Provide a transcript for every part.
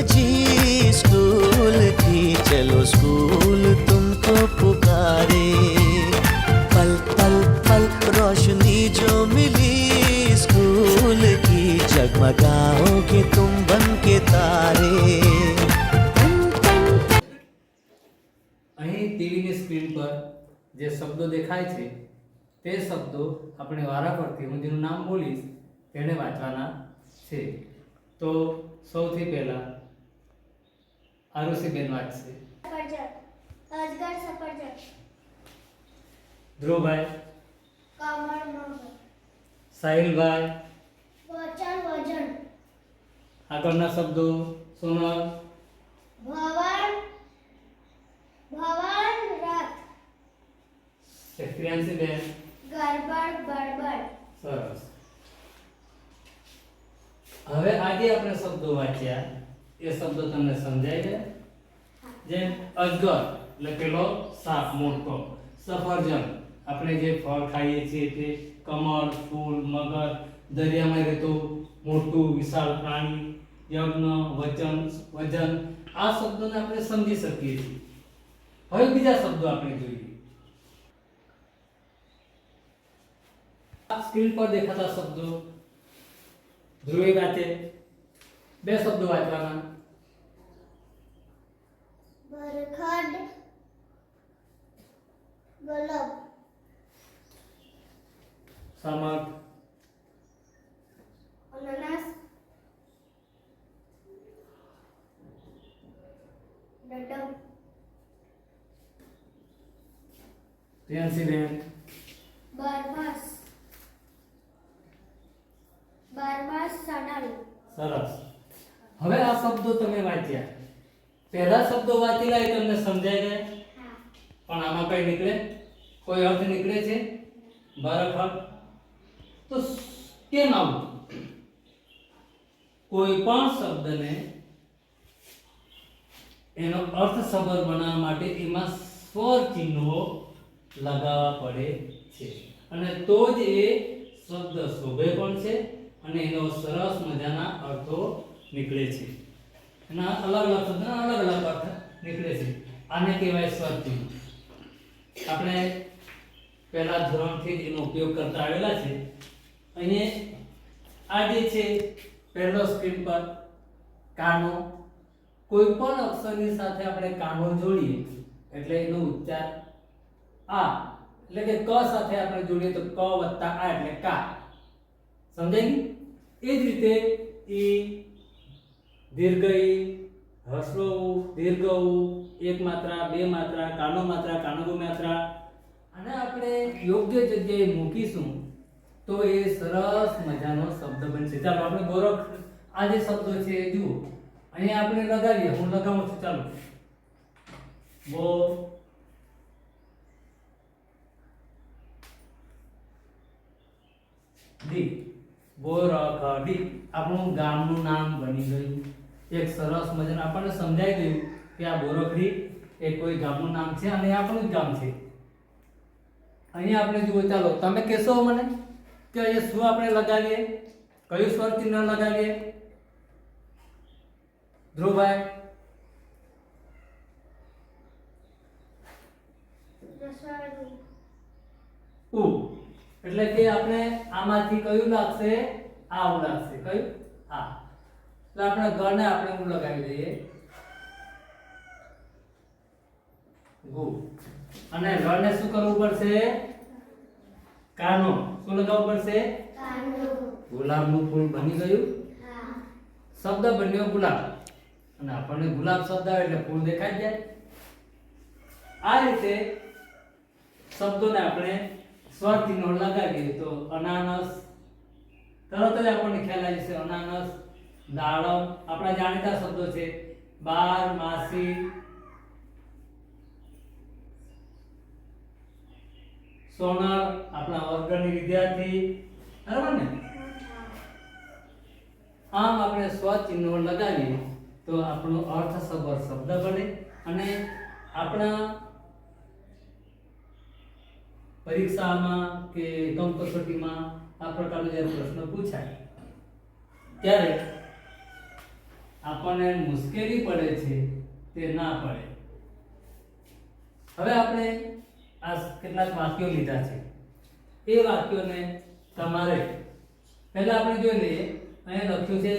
जी school की चलो school तुमको पुकारे पल पल पल रोशनी जो मिली स्कूल की जगमगाओगे तुम बन के तारे અહીં ટીવીની સ્ક્રીન પર જે શબ્દો દેખાય છે તે શબ્દો આપણે વારા પરથી હું જેનું નામ બોલીશ તેને વાંચવાના છે તો સૌથી પહેલા આરુષિબેન વાંચશે સફરજન અજગર સફરજન. ધ્રુવભાઈ. કમળ મગર સાહિલભાઈ. વચન વજન. આગળના શબ્દો સોનલ. ભવન ભવન રથ. પ્રિયાંશીબેન ગરબડ બળબડ સરસ. હવે આજે આપણે શબ્દો વાંચ્યા. એ શબ્દ તમને સમજાય છે? જેમ અજગર એટલે પેલો સાપ મોટો. સફરજન, આપણે જે ફળ ખાઈએ છીએ તે કમળ, ફૂલ, મગર, દરિયામાં રહેતું મોટું, વિશાળ પ્રાણી, યજ્ઞ, વચન, વજન, આ શબ્દોને આપણે સમજી શકીએ છીએ. હવે બીજા શબ્દો આપણે જોઈએ. સ્ક્રીન પર દેખાતા શબ્દો ધ્રુવી વાંચે બે શબ્દો વાંચવાના બરખડ ગલબ સમક અનનસ ડડમ પ્રિયાંશીબેન બરબસ બરબસ સડલ સરસ હવે આ શબ્દો તમે વાંચ્યા. પહેલા શબ્દો વાંચેલા એ તમને સમજાય ગયા પણ આમાં કઈ નીકળે? કોઈ અર્થ નીકળે છે? બરખડ તો કેમ આવું? કોઈ પણ શબ્દને એનો અર્થ સબર બનાવવા માટે એમાં સ્વર ચિહ્નો લગાવવા પડે છે. અને તો જ એ શબ્દ શોભે પણ છે અને એનો સરસ મજાના અર્થો નીકળે છે. એના અલગ અલગ શબ્દના અલગ અલગ અર્થ નીકળે છે. આને કહેવાય સ્વર આપણે પહેલા ધોરણથી જ એનો ઉપયોગ કરતા આવેલા છે. અને આ જે છે, પહેલો સ્ક્રીન પર કાનો. કોઈ પણ અક્ષરની સાથે આપણે કાનો જોડીએ, એટલે એનો ઉચ્ચાર આ. એટલે કે ક સાથે આપણે જોડીએ તો ક વત્તા આ એટલે કા. સમજાય એ જ રીતે ઈ દીર્ઘ ઉ, દીર્ઘ એક માત્રા બે માત્રા કાનો માત્રા કાનો માત્રા. અને આપણે યોગ્ય જગ્યાએ મૂકીશું તો એ સરસ મજાનો શબ્દ બનશે. ચાલો આપણે ગૌરવ આ જે શબ્દો છે એ જુઓ. અહીંયા આપણે લગાવીએ. હું લગાવું છું. ચાલો. બો ડી બોરખડી આપણું ગામનું નામ બની ગયું. એક સરસ મજાનું આપણને સમજાઈ ગયું કે આ બોરખડી એ કોઈ ગામનું નામ છે અને એ આપણું જ ગામ છે. અહીંયા આપણે જુઓ ચાલો તમે કહેશો મને કે અહીંયા શું આપણે લગાવીએ? કયું સ્વર ચિહ્ન લગાવીએ? ધ્રુવભાઈ. ઉ. એટલે કે આપણે આમાંથી કયું લાગશે? આ ઉ લાગશે. કયું? આ. એટલે આપણે ઘરને આપણે ઉ લગાવી દઈએ? ગુ. અને રને શું કરવું પડશે? કાનો. શું લગાવવું પડશે? ગુલાબનું ફૂલ બની ગયું? શબ્દ બન્યો ગુલાબ. અને આપણને ગુલાબ શબ્દ આવે એટલે ફૂલ દેખાઈ જાય. આ રીતે શબ્દોને આપણે સ્વર ચિહ્નો લગાવીએ તો અનાનસ, તરત જ આપણને ખ્યાલ આવી જશે, અનાનસ, દાડમ, આપણા જાણીતા શબ્દો છે, બાર, માસી સોનલ આપણા વર્ગની વિદ્યાર્થી, બરાબર ને? આમ આપણે સ્વચિહ્નો લગાવીએ તો આપણો અર્થ અર્થસભર શબ્દ બને અને આપણા પરીક્ષામાં કે એકમ કસોટીમાં આ પ્રકારનો જ્યારે પ્રશ્ન પૂછાય, ત્યારે આપણને મુશ્કેલી પડે છે તે ના પડે. હવે આપણે આ કેટલાક વાક્યો લીધા છે. એ વાક્યોને તમારે પહેલા આપણે જોઈ લઈએ. અહીંયા લખ્યું છે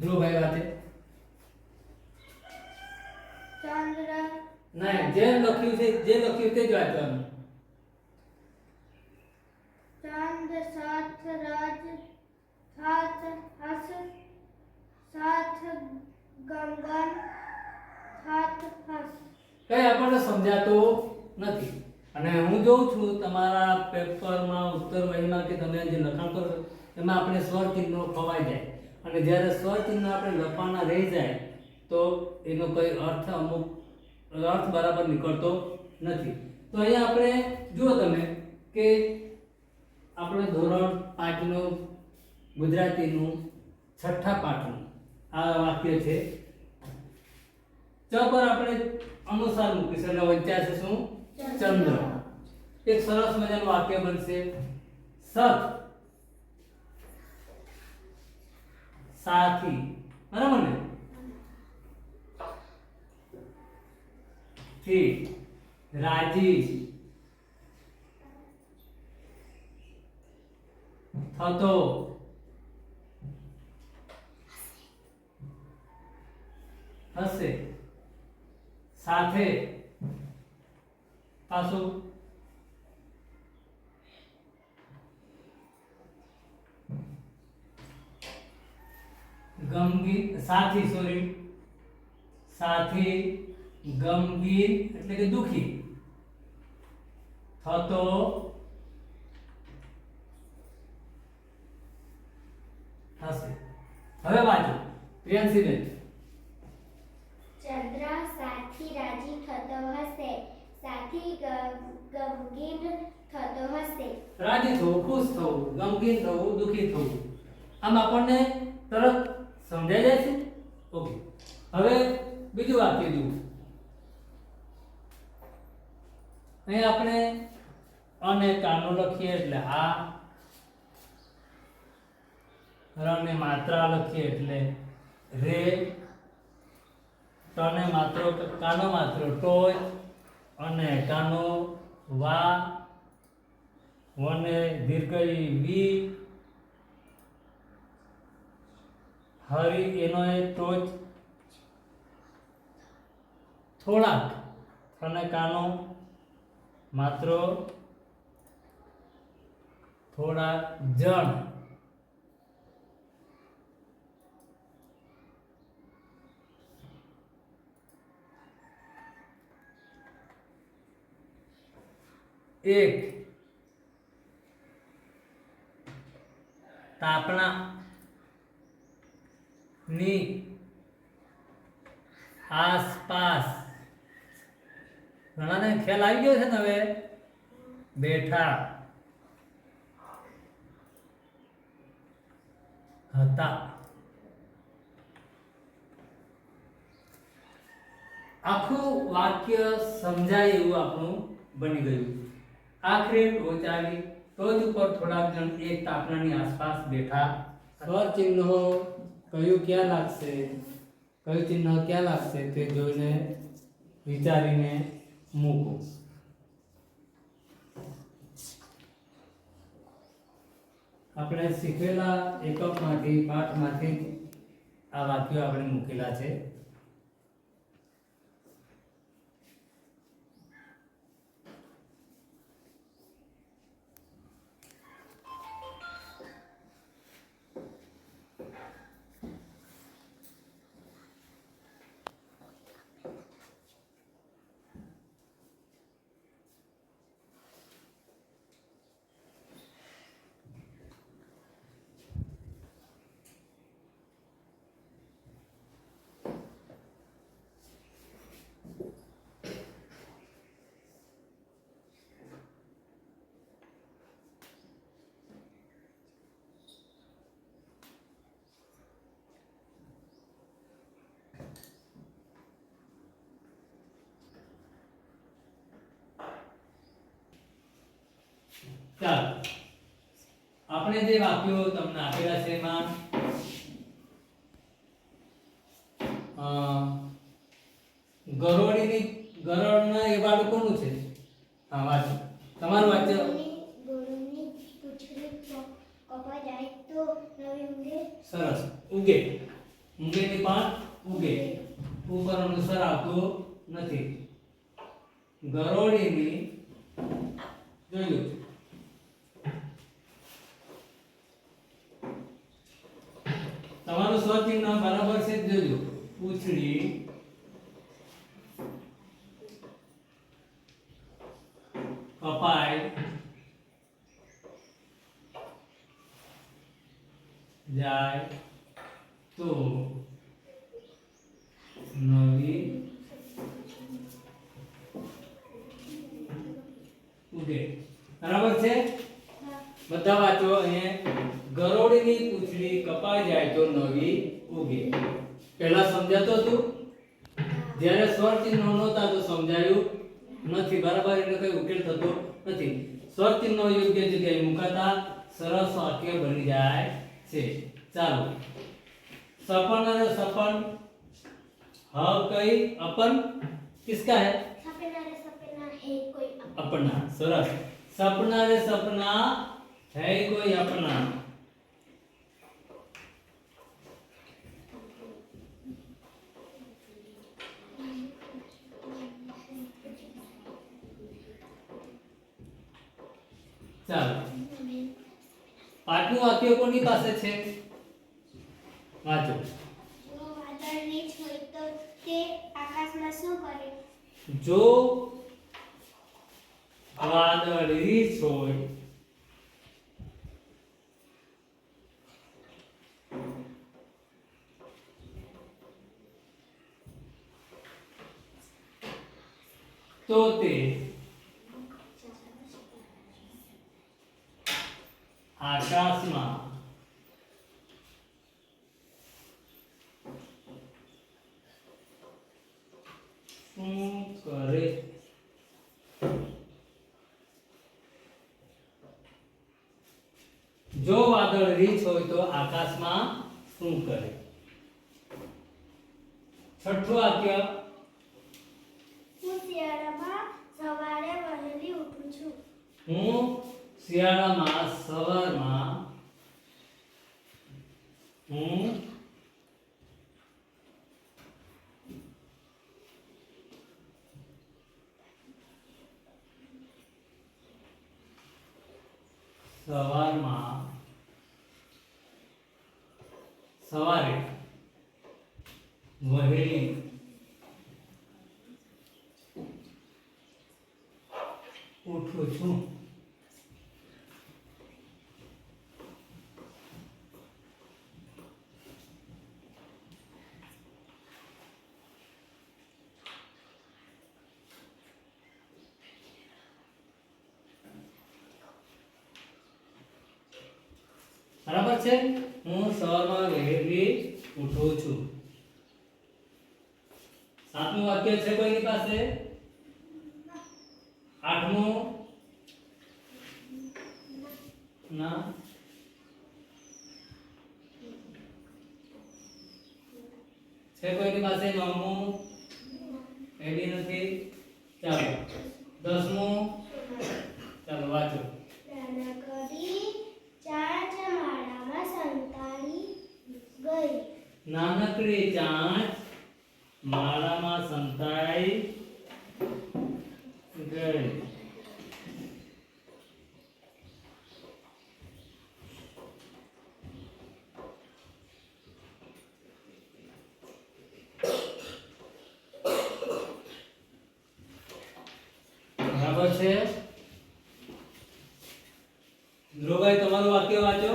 ધ્રુવભાઈ વાતે. ચંદ્ર ના જે લખ્યું છે જે લખ્યું તે જ વાંચવાનું. ચાંદ સાત રાજ સાત હસ સાત ગંગન સાત હસ. કઈ આપણને સમજાતો નથી. અને હું જોઉં છું તમારા પેપરમાં ઉત્તર વહીમાં કે તમે જે લખાણ કરો એમાં આપણે સ્વર ચિહ્નો ખવાઈ જાય. અને જ્યારે સ્વર ચિહ્ન આપણે લખવાના રહી જાય તો એનો કોઈ અર્થ અમુક અર્થ બરાબર નીકળતો નથી. તો અહીંયા આપણે જુઓ તમે કે આપણે ધોરણ પાંચનું ગુજરાતીનું, છઠ્ઠા પાઠનું આ વાક્ય છે. ચ પર આપણે અનુસાર મૂકીશું એટલે વંચાશે શું ચંદ્ર. એક સરસ મજાનું વાક્ય બનશે. સત. સાથી. બરાબર ને? થી રાજી થતો. હશે. સાથે પાછું. ગમગીન સાથી સોરી સાથી ગમગીન એટલે કે દુખી. થતો થશે હવે વાંચો. પ્રિયંશીબેન ચંદ્ર સાથી રાજી થતો હશે. સાથી ગમગીન થતો હશે. રાજી થવું ખુશ થવું ગમગીન થવું દુખી થવું. આમ આપણને તરત સમજાઈ જાય છે? ઓકે. હવે બીજું વાક્ય જુઓ. અહીં આપણે અને કાનો લખીએ એટલે હા. રને માત્રા લખીએ એટલે રે. ટને માત્ર, કાનો માત્ર ટોય અને કાનો વા. વને દીર્ઘઈ વી. હરી એનો એ ટોચ. થોડાક અને કાનો માત્ર થોડા જણ. એક. તાપણા. ની આસપાસ ઘણાને ખ્યાલ આવી ગયો છે ને હવે? બેઠા. હતા. આખું વાક્ય સમજાય એવું આપણું બની ગયું. આખરે ટોચ આવી ટોચ ઉપર થોડાક જણ એક તાપણાની આસપાસ બેઠા. સ્વર ચિહ્નો કયું ક્યાં લાગશે? કયું ચિહ્ન ક્યાં લાગશે તે જોઈને વિચારીને મૂકો આપણે શીખેલા એકમમાંથી પાઠમાંથી આ વાક્યો આપણે મૂકેલા છે. ચાલો. આપણે જે વાક્યો તમને આપેલા છે એમાં ગરોળીની ગરોળના એ વાળું કોનું છે? હા વાંચો. તમારું વાંચો. સરસ. ઉગે ઉગેની પાન ઉગે ઉપર અનુસાર આવતું નથી. ગરોળીની જોયું 3 કપાય જાય તો નવી ઉગે બરાબર છે? બધા વાંચો અહીંયા. ગરોળીની પૂંછડી કપાઈ જાય તો નવી ઉગે. પહેલા સમજાતો હતું જ્યારે સ્વર ચિહ્નો નહોતા તો સમજાયું નથી બરાબર એટલે કઈ ઉકેલ થતો નથી સ્વર ચિહ્નો યોગ્ય જગ્યાએ મુકાતા સરસ વાક્ય બની જાય છે ચાલો સપન અને સપન હ કઈ અપન કિસકા હે સપના રે સપના હે કોઈ અપ- अपना सरस सपना रे सपना है कोई अपना ચાલો. પાંચમું વાક્ય કોની પાસે છે? વાંચો. જો વાદળ રીછ તો તે આકાશમાં શું કરે? જો વાદળ રીછ હોય તો તે આકાશમાં શું કરે જો વાદળ રીચ હોય તો આકાશમાં શું કરે છઠ્ઠું વાક્ય હું શિયાળામાં સવારે વહેલી ઉઠું છું. હું શિયાળામાં સવારમાં હું સવારમાં સવારે વહેલી ઉઠું છું બરાબર છે? હું સવારમાં વહેલી ઉઠું છું. સાતમું વાક્ય છે કોઈની પાસે આઠમું ના છે કોઈની પાસે નવમું એ બી નથી ચાલો દસમું ચાલો વાંચો નાનકડી ચાંચ માળામાં સંતાડી ગઈ નાનકડી ચાંચ માળામાં સંતાઈ ગઈ બરાબર છે? ધ્રુવભાઈ તમારું વાક્ય વાંચો.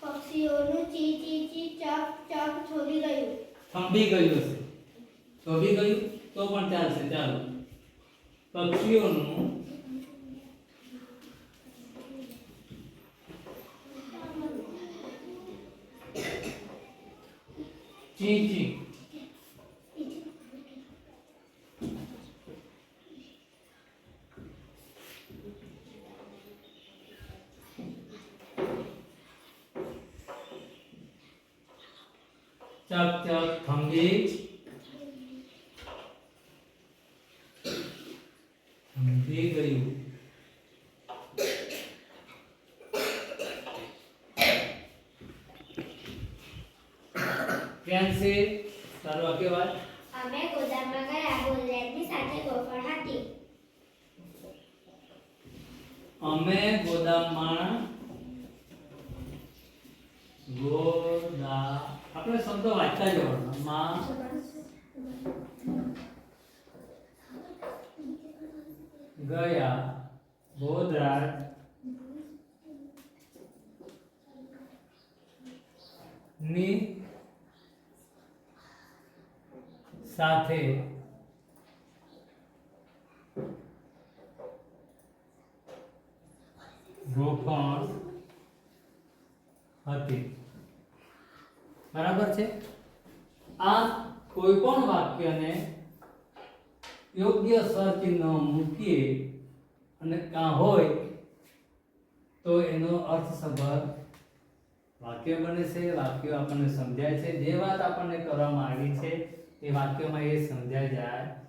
પક્ષીઓનું ચી ચી ચી ચક ચક છોડી ગયું. થંભી ગયું હશે. થોભી ગયું? તો પણ ચાલશે ચાલો. પક્ષીઓનું ચી ચી ચક ચક થંભી થંભી ગયું કેન્સી તારું વાક્ય વાત અમે ગોદામમાં ગયા ગોદરેજની સાથે ગોફળ હતી અમે ગોદામમાં ગોદા આપણે શબ્દ વાંચતા જવાનું માં ગયા. ગોધરાજની સાથે ગોફણ હતી. બરાબર છે? આ કોઈ પણ વાક્યને યોગ્ય સ્વરચિહ્ન મૂકીએ અને કાં હોય તો એનો અર્થસભર વાક્ય બને છે, વાક્ય આપણને સમજાય છે. જે વાત આપણને કરવામાં આવી છે, એ વાક્યમાં એ સમજાઈ જાય.